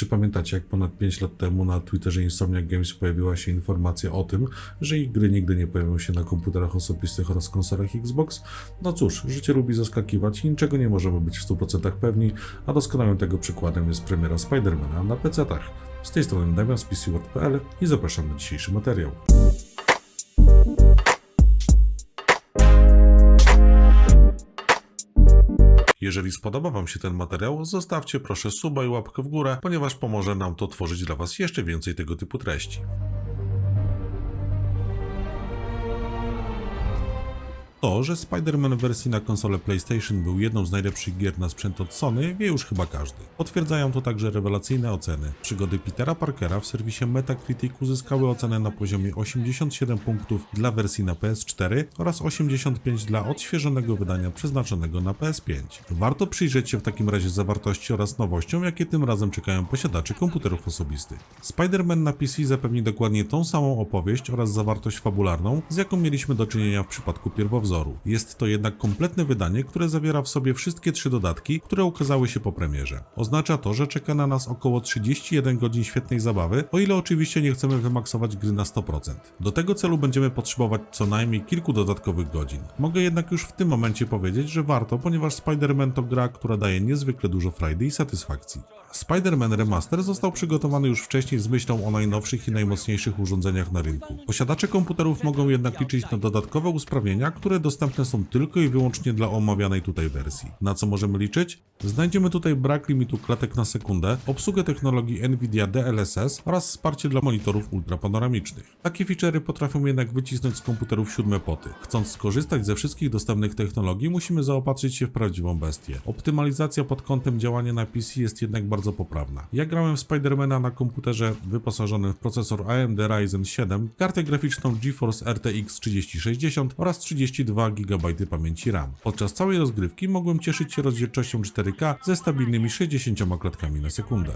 Czy pamiętacie, jak ponad 5 lat temu na Twitterze Insomniac Games pojawiła się informacja o tym, że ich gry nigdy nie pojawią się na komputerach osobistych oraz konsolach Xbox? No cóż, życie lubi zaskakiwać i niczego nie możemy być w 100% pewni, a doskonałym tego przykładem jest premiera Spidermana na PC-tach. Z tej strony Damian z PCWord.pl i zapraszam na dzisiejszy materiał. Jeżeli spodoba Wam się ten materiał, zostawcie proszę suba i łapkę w górę, ponieważ pomoże nam to tworzyć dla Was jeszcze więcej tego typu treści. To, że Spider-Man w wersji na konsolę PlayStation był jedną z najlepszych gier na sprzęt od Sony, wie już chyba każdy. Potwierdzają to także rewelacyjne oceny. Przygody Petera Parkera w serwisie Metacritic uzyskały ocenę na poziomie 87 punktów dla wersji na PS4 oraz 85 dla odświeżonego wydania przeznaczonego na PS5. Warto przyjrzeć się w takim razie zawartości oraz nowościom, jakie tym razem czekają posiadaczy komputerów osobistych. Spider-Man na PC zapewni dokładnie tą samą opowieść oraz zawartość fabularną, z jaką mieliśmy do czynienia w przypadku pierwowzoru. Jest to jednak kompletne wydanie, które zawiera w sobie wszystkie trzy dodatki, które ukazały się po premierze. Oznacza to, że czeka na nas około 31 godzin świetnej zabawy, o ile oczywiście nie chcemy wymaksować gry na 100%. Do tego celu będziemy potrzebować co najmniej kilku dodatkowych godzin. Mogę jednak już w tym momencie powiedzieć, że warto, ponieważ Spider-Man to gra, która daje niezwykle dużo frajdy i satysfakcji. Spider-Man Remaster został przygotowany już wcześniej z myślą o najnowszych i najmocniejszych urządzeniach na rynku. Posiadacze komputerów mogą jednak liczyć na dodatkowe usprawnienia, które dostępne są tylko i wyłącznie dla omawianej tutaj wersji. Na co możemy liczyć? Znajdziemy tutaj brak limitu klatek na sekundę, obsługę technologii Nvidia DLSS oraz wsparcie dla monitorów ultrapanoramicznych. Takie feature'y potrafią jednak wycisnąć z komputerów siódme poty. Chcąc skorzystać ze wszystkich dostępnych technologii, musimy zaopatrzyć się w prawdziwą bestię. Optymalizacja pod kątem działania na PC jest jednak bardzo poprawna. Ja grałem w Spidermana na komputerze wyposażonym w procesor AMD Ryzen 7, kartę graficzną GeForce RTX 3060 oraz 32 GB pamięci RAM. Podczas całej rozgrywki mogłem cieszyć się rozdzielczością 4K ze stabilnymi 60 klatkami na sekundę.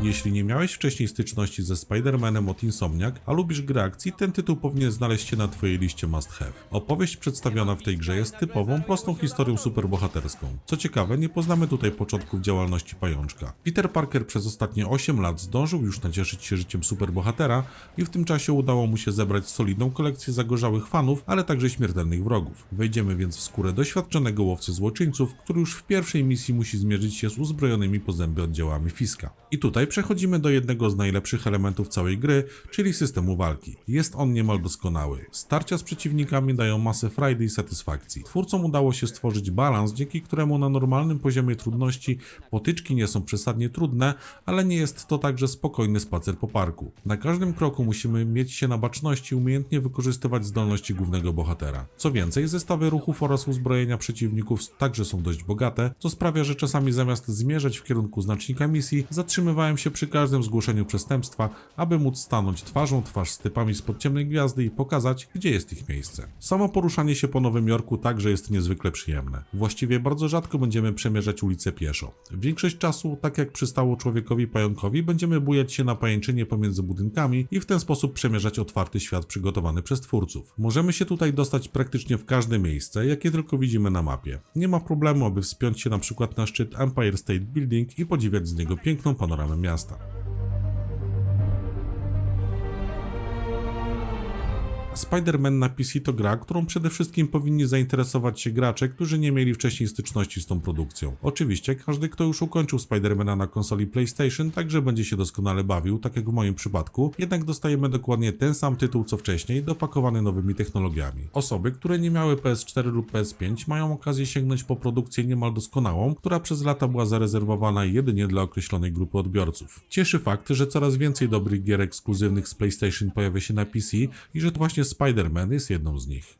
Jeśli nie miałeś wcześniej styczności ze Spider-Manem od Insomniac, a lubisz gry akcji, ten tytuł powinien znaleźć się na Twojej liście must have. Opowieść przedstawiona w tej grze jest typową, prostą historią superbohaterską. Co ciekawe, nie poznamy tutaj początków działalności pajączka. Peter Parker przez ostatnie 8 lat zdążył już nacieszyć się życiem superbohatera i w tym czasie udało mu się zebrać solidną kolekcję zagorzałych fanów, ale także śmiertelnych wrogów. Wejdziemy więc w skórę doświadczonego łowcy złoczyńców, który już w pierwszej misji musi zmierzyć się z uzbrojonymi po zęby oddziałami Fiska. I tutaj przechodzimy do jednego z najlepszych elementów całej gry, czyli systemu walki. Jest on niemal doskonały. Starcia z przeciwnikami dają masę frajdy i satysfakcji. Twórcom udało się stworzyć balans, dzięki któremu na normalnym poziomie trudności potyczki nie są przesadnie trudne, ale nie jest to także spokojny spacer po parku. Na każdym kroku musimy mieć się na baczności i umiejętnie wykorzystywać zdolności głównego bohatera. Co więcej, zestawy ruchów oraz uzbrojenia przeciwników także są dość bogate, co sprawia, że czasami zamiast zmierzać w kierunku znacznika misji, zatrzymywałem się przy każdym zgłoszeniu przestępstwa, aby móc stanąć twarzą twarz z typami z podciemnej gwiazdy i pokazać, gdzie jest ich miejsce. Samo poruszanie się po Nowym Jorku także jest niezwykle przyjemne. Właściwie bardzo rzadko będziemy przemierzać ulice pieszo. Większość czasu, tak jak przystało człowiekowi pająkowi, będziemy bujać się na pajęczynie pomiędzy budynkami i w ten sposób przemierzać otwarty świat przygotowany przez twórców. Możemy się tutaj dostać praktycznie w każde miejsce, jakie tylko widzimy na mapie. Nie ma problemu, aby wspiąć się na przykład na szczyt Empire State Building i podziwiać z niego piękną panoramę miasta. చేస్తారు Spider-Man na PC to gra, którą przede wszystkim powinni zainteresować się gracze, którzy nie mieli wcześniej styczności z tą produkcją. Oczywiście, każdy, kto już ukończył Spider-Mana na konsoli PlayStation, także będzie się doskonale bawił, tak jak w moim przypadku, jednak dostajemy dokładnie ten sam tytuł co wcześniej, dopakowany nowymi technologiami. Osoby, które nie miały PS4 lub PS5 mają okazję sięgnąć po produkcję niemal doskonałą, która przez lata była zarezerwowana jedynie dla określonej grupy odbiorców. Cieszy fakt, że coraz więcej dobrych gier ekskluzywnych z PlayStation pojawia się na PC i że to właśnie Spider-Man jest jedną z nich.